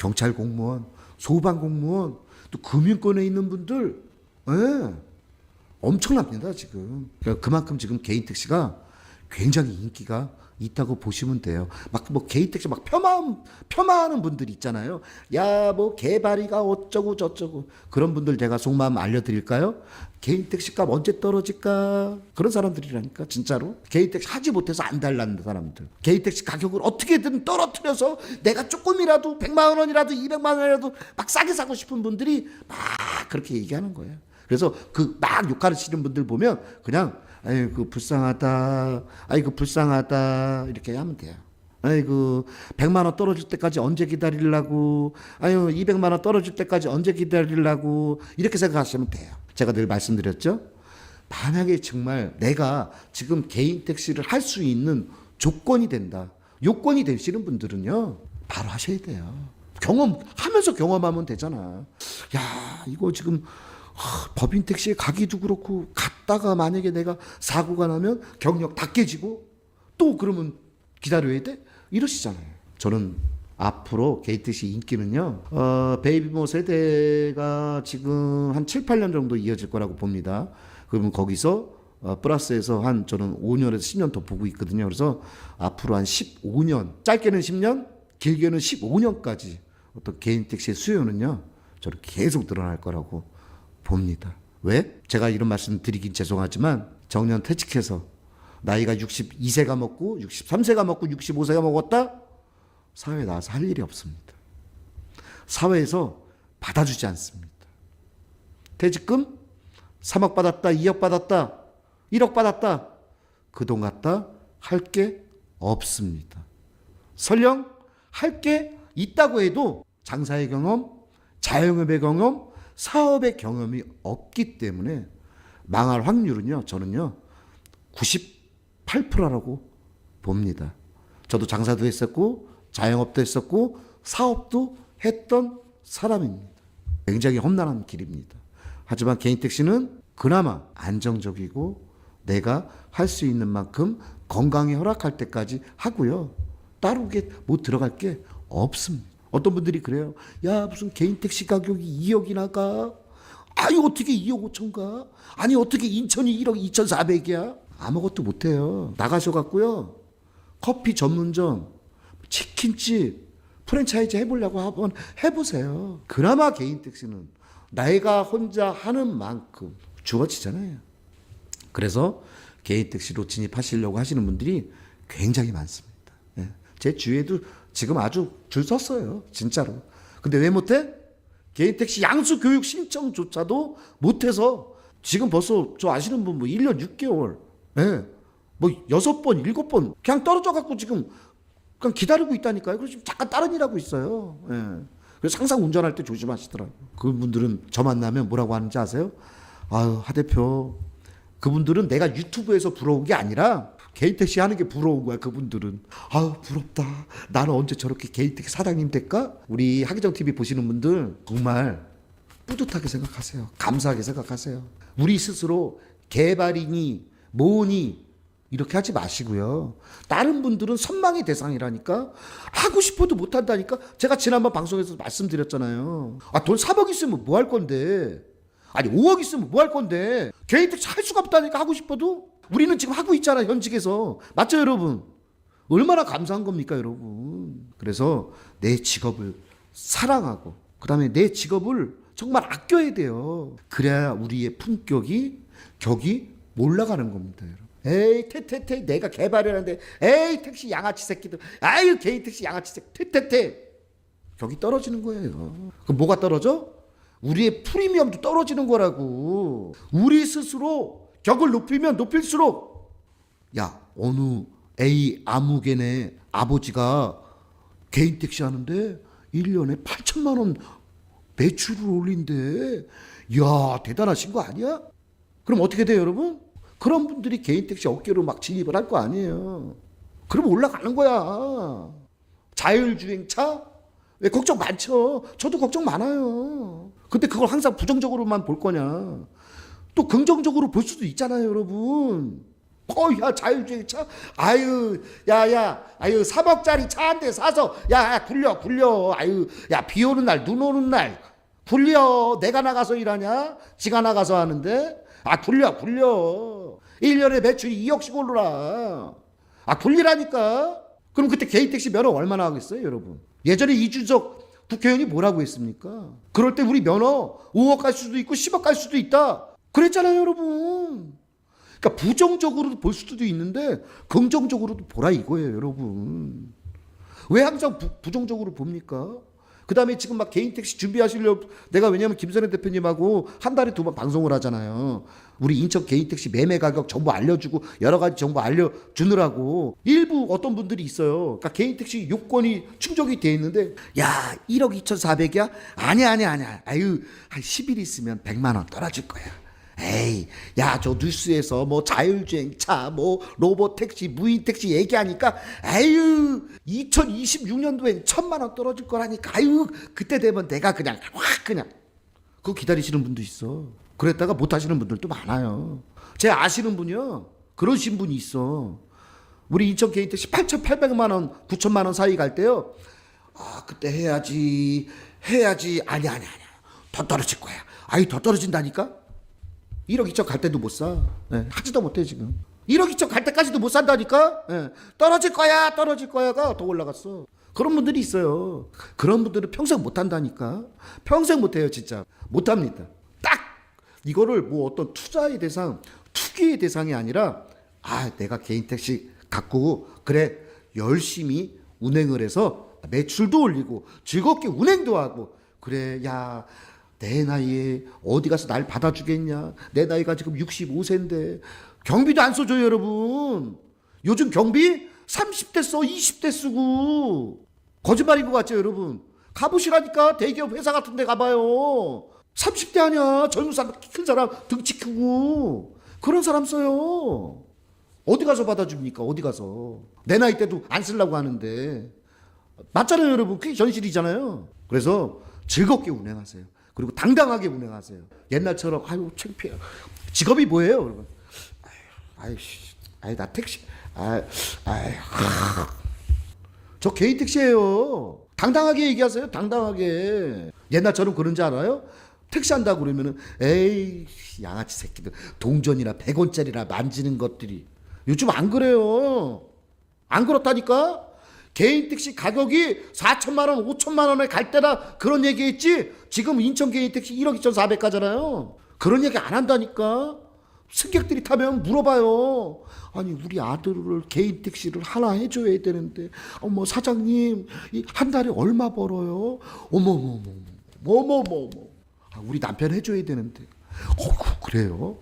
경찰 공무원, 소방 공무원, 또 금융권에 있는 분들, 예. 엄청납니다, 지금. 그러니까 그만큼 지금 개인 택시가 굉장히 인기가 있다고 보시면 돼요. 막 뭐 개인 택시 막 폄하 폄하하는 분들 있잖아요. 야, 뭐 개발이가 어쩌고 저쩌고 그런 분들 제가 속마음 알려드릴까요? 개인 택시값 언제 떨어질까? 그런 사람들이라니까 진짜로 개인 택시 하지 못해서 안 달라는 사람들. 개인 택시 가격을 어떻게든 떨어뜨려서 내가 조금이라도 100만 원이라도 200만 원이라도 막 싸게 사고 싶은 분들이 막 그렇게 얘기하는 거예요. 그래서 그 막 욕하시는 분들 보면 그냥 아이고 불쌍하다. 아이고 불쌍하다. 이렇게 하면 돼요. 아이고 100만 원 떨어질 때까지 언제 기다리려고 아유 200만 원 떨어질 때까지 언제 기다리려고 이렇게 생각하시면 돼요. 제가 늘 말씀드렸죠. 만약에 정말 내가 지금 개인 택시를 할 수 있는 조건이 된다. 요건이 되시는 분들은요. 바로 하셔야 돼요. 경험하면서 경험하면 되잖아. 야, 이거 지금 하, 법인 택시에 가기도 그렇고 갔다가 만약에 내가 사고가 나면 경력 다 깨지고 또 그러면 기다려야 돼? 이러시잖아요. 저는 앞으로 게이트시 인기는요, 어, 베이비모 세대가 지금 한 7, 8년 정도 이어질 거라고 봅니다. 그러면 거기서 어, 플러스해서 한 저는 5년에서 10년 더 보고 있거든요. 그래서 앞으로 한 15년, 짧게는 10년, 길게는 15년까지 어떤 개인 택시의 수요는요, 저는 계속 늘어날 거라고 봅니다. 왜? 제가 이런 말씀 드리긴 죄송하지만 정년 퇴직해서 나이가 62세가 먹고 63세가 먹고 65세가 먹었다? 사회에 나와서 할 일이 없습니다. 사회에서 받아주지 않습니다. 퇴직금 3억 받았다, 2억 받았다, 1억 받았다. 그 돈 갖다 할 게 없습니다. 설령 할 게 있다고 해도 장사의 경험, 자영업의 경험, 사업의 경험이 없기 때문에 망할 확률은요, 저는요, 98%라고 봅니다. 저도 장사도 했었고, 자영업도 했었고, 사업도 했던 사람입니다. 굉장히 험난한 길입니다. 하지만 개인 택시는 그나마 안정적이고, 내가 할 수 있는 만큼 건강에 허락할 때까지 하고요. 따로 뭐 들어갈 게 없습니다. 어떤 분들이 그래요. 야, 무슨 개인 택시 가격이 2억이나 가? 아니, 어떻게 2억 5천 가? 아니, 어떻게 인천이 1억 2,400이야? 아무것도 못해요. 나가셔갖고요. 커피 전문점, 치킨집, 프랜차이즈 해보려고 한번 해보세요. 그나마 개인 택시는 내가 혼자 하는 만큼 주어지잖아요. 그래서 개인 택시로 진입하시려고 하시는 분들이 굉장히 많습니다. 예. 제 주위에도 지금 아주 줄 섰어요. 진짜로. 근데 왜 못해? 개인 택시 양수 교육 신청조차도 못해서 지금 벌써 저 아시는 분 뭐 1년 6개월, 예. 뭐 여섯 번, 일곱 번 그냥 떨어져 갖고 지금 그냥 기다리고 있다니까요. 그래서 지금 잠깐 다른 일 하고 있어요. 예. 그래서 항상 운전할 때 조심하시더라고요. 그분들은 저 만나면 뭐라고 하는지 아세요? 아유, 하 대표. 그분들은 내가 유튜브에서 부러운 게 아니라 개인 택시 하는 게 부러운 거야, 그분들은. 아유, 부럽다. 나는 언제 저렇게 개인 택시 사장님 될까? 우리 하기정 TV 보시는 분들 정말 뿌듯하게 생각하세요. 감사하게 생각하세요. 우리 스스로 개발이니 뭐니 이렇게 하지 마시고요. 다른 분들은 선망의 대상이라니까 하고 싶어도 못 한다니까. 제가 지난번 방송에서 말씀드렸잖아요. 아, 돈 3억 있으면 뭐 할 건데? 아니 5억 있으면 뭐 할 건데? 개인 택시 할 수가 없다니까 하고 싶어도. 우리는 지금 하고 있잖아 현직에서. 맞죠 여러분? 얼마나 감사한 겁니까 여러분? 그래서 내 직업을 사랑하고 그다음에 내 직업을 정말 아껴야 돼요. 그래야 우리의 품격이 격이 올라가는 겁니다, 여러분. 에이 태태태 내가 개발을 하는데 에이 택시 양아치 새끼들 아유 개인 택시 양아치 새끼 태태태 격이 떨어지는 거예요. 그럼 뭐가 떨어져? 우리의 프리미엄도 떨어지는 거라고. 우리 스스로 격을 높이면 높일수록 야 어느 A 아무개네 아버지가 개인 택시 하는데 1년에 8천만 원 매출을 올린대. 야 대단하신 거 아니야? 그럼 어떻게 돼요 여러분? 그런 분들이 개인 택시 어깨로 막 진입을 할 거 아니에요. 그럼 올라가는 거야. 자율주행차? 왜 걱정 많죠? 저도 걱정 많아요. 근데 그걸 항상 부정적으로만 볼 거냐? 또 긍정적으로 볼 수도 있잖아요, 여러분. 어 야 자율주행 차 아유 야 야 아유 3억짜리 차 한 대 사서 야, 야 굴려 굴려 아유 야 비 오는 날 눈 오는 날 굴려 내가 나가서 일하냐 지가 나가서 하는데 아 굴려 굴려. 1년에 매출이 2억씩 오르라. 아 굴리라니까. 그럼 그때 개인 택시 면허 얼마나 하겠어요 여러분? 예전에 이준석 국회의원이 뭐라고 했습니까? 그럴 때 우리 면허 5억 갈 수도 있고 10억 갈 수도 있다. 그랬잖아요 여러분. 그러니까 부정적으로도 볼 수도 있는데 긍정적으로도 보라 이거예요, 여러분. 왜 항상 부, 부정적으로 봅니까? 그 다음에 지금 막 개인 택시 준비하시려고 내가 왜냐면 김선혜 대표님하고 한 달에 두 번 방송을 하잖아요. 우리 인천 개인 택시 매매 가격 정보 알려주고 여러 가지 정보 알려주느라고 일부 어떤 분들이 있어요. 그러니까 개인 택시 요건이 충족이 돼 있는데 야 1억 2,400이야? 아니야 아니야 아니야. 아유 한 10일 있으면 100만 원 떨어질 거야. 에이, 야, 저 뉴스에서 뭐 자율주행차, 뭐 로봇 택시, 무인 택시 얘기하니까, 에휴, 2026년도엔 천만 원 떨어질 거라니까, 아유, 그때 되면 내가 그냥 확 그냥 그거 기다리시는 분도 있어. 그랬다가 못 하시는 분들도 많아요. 제 아시는 분이요, 그러신 분이 있어. 우리 인천 개인 택시 8,800만 원, 9천만 원 사이 갈 때요. 아, 그때 해야지, 해야지. 아니, 아니, 아니. 더 떨어질 거야. 아이, 더 떨어진다니까? 1억 2천 갈 때도 못 사. 예, 하지도 못해 지금. 1억 2천 갈 때까지도 못 산다니까. 예, 떨어질 거야, 떨어질 거야가 더 올라갔어. 그런 분들이 있어요. 그런 분들은 평생 못 한다니까. 평생 못 해요, 진짜. 못 합니다. 딱 이거를 뭐 어떤 투자의 대상, 투기의 대상이 아니라 아, 내가 개인 택시 갖고 그래 열심히 운행을 해서 매출도 올리고 즐겁게 운행도 하고 그래 야 내 나이에 어디 가서 날 받아주겠냐? 내 나이가 지금 65세인데 경비도 안 써줘요, 여러분. 요즘 경비 30대 써, 20대 쓰고 거짓말인 것 같죠, 여러분? 가보시라니까 대기업 회사 같은 데 가봐요. 30대 아니야. 젊은 사람, 큰 사람 등치 크고 그런 사람 써요. 어디 가서 받아줍니까? 어디 가서 내 나이 때도 안 쓰려고 하는데 맞잖아요, 여러분. 그게 현실이잖아요. 그래서 즐겁게 운행하세요. 그리고 당당하게 운행하세요. 옛날처럼 아유 창피해. 직업이 뭐예요? 그러면 아유, 아이 나 택시, 아, 아이, 저 개인 택시예요. 당당하게 얘기하세요. 당당하게. 옛날처럼 그런지 알아요? 택시 한다고 그러면은 에이 양아치 새끼들 동전이나 100원짜리나 만지는 것들이 요즘 안 그래요. 안 그렇다니까? 개인 택시 가격이 4천만 원, 5천만 원에 갈 때나 그런 얘기했지. 지금 인천 개인 택시 1억 2,400 가잖아요. 그런 얘기 안 한다니까. 승객들이 타면 물어봐요. 아니 우리 아들을 개인 택시를 하나 해줘야 되는데 어머 사장님 이한 달에 얼마 벌어요? 어머머머 어머머머 아, 우리 남편 해줘야 되는데 어 그래요?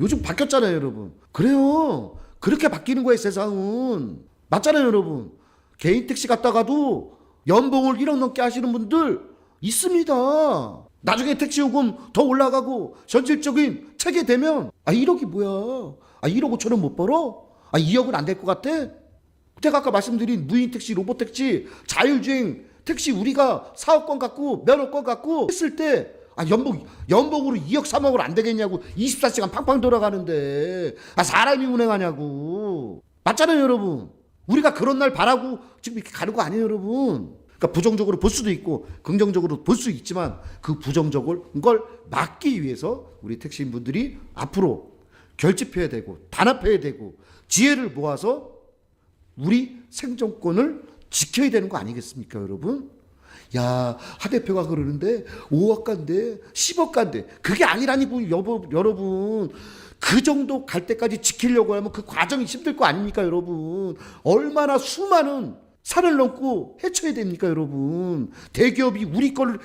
요즘 바뀌었잖아요 여러분 그래요 그렇게 바뀌는 거예요 세상은 맞잖아요 여러분 개인 택시 갔다가도 연봉을 1억 넘게 하시는 분들 있습니다. 나중에 택시 요금 더 올라가고 현실적인 체계 되면 아 1억이 뭐야? 아 1억 5천 원 못 벌어? 아 2억은 안 될 것 같아? 제가 아까 말씀드린 무인 택시, 로봇 택시, 자율주행 택시 우리가 사업권 갖고 면허권 갖고 했을 때 아, 연봉, 연봉으로 2억, 3억을 안 되겠냐고. 24시간 팡팡 돌아가는데. 아, 사람이 운행하냐고. 맞잖아요, 여러분. 우리가 그런 날 바라고 지금 이렇게 가는 거 아니에요, 여러분. 그러니까 부정적으로 볼 수도 있고 긍정적으로 볼 수 있지만 그 부정적을 걸 막기 위해서 우리 택시인 분들이 앞으로 결집해야 되고 단합해야 되고 지혜를 모아서 우리 생존권을 지켜야 되는 거 아니겠습니까, 여러분? 야, 하 대표가 그러는데 5억 간대, 10억 간대. 그게 아니라니고, 여보, 여러분. 그 정도 갈 때까지 지키려고 하면 그 과정이 힘들 거 아닙니까, 여러분? 얼마나 수많은 산을 넘고 헤쳐야 됩니까, 여러분? 대기업이 우리 걸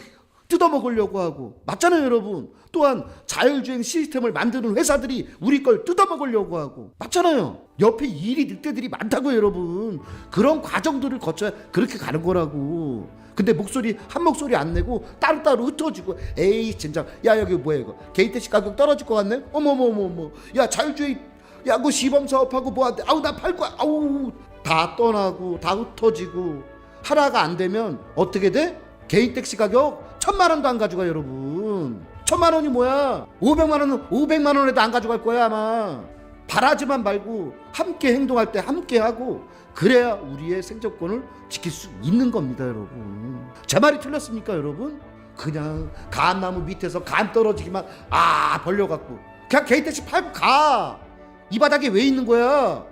뜯어먹으려고 하고. 맞잖아요, 여러분? 또한 자율주행 시스템을 만드는 회사들이 우리 걸 뜯어먹으려고 하고. 맞잖아요. 옆에 일이 늑대들이 많다고요, 여러분. 그런 과정들을 거쳐야 그렇게 가는 거라고. 근데 목소리 한 목소리 안 내고 따로따로 흩어지고 에이 진짜. 야 여기 뭐야 이거? 택시 가격 떨어질 것 같네? 어머머머머. 야 자율주행 야그 시범 사업하고 뭐한대? 아우 나 팔 거야. 아우. 다 떠나고 다 흩어지고 하나가 안 되면 어떻게 돼? 개인 택시 가격 천만 원도 안 가져가 여러분. 천만 원이 뭐야? 500만 원은 500만 원에도 안 가져갈 거야 아마. 바라지만 말고 함께 행동할 때 함께 하고 그래야 우리의 생존권을 지킬 수 있는 겁니다, 여러분. 제 말이 틀렸습니까, 여러분? 그냥 감나무 밑에서 감 떨어지기만 아 벌려갖고 그냥 게이트시 팔고 가. 이 바닥에 왜 있는 거야?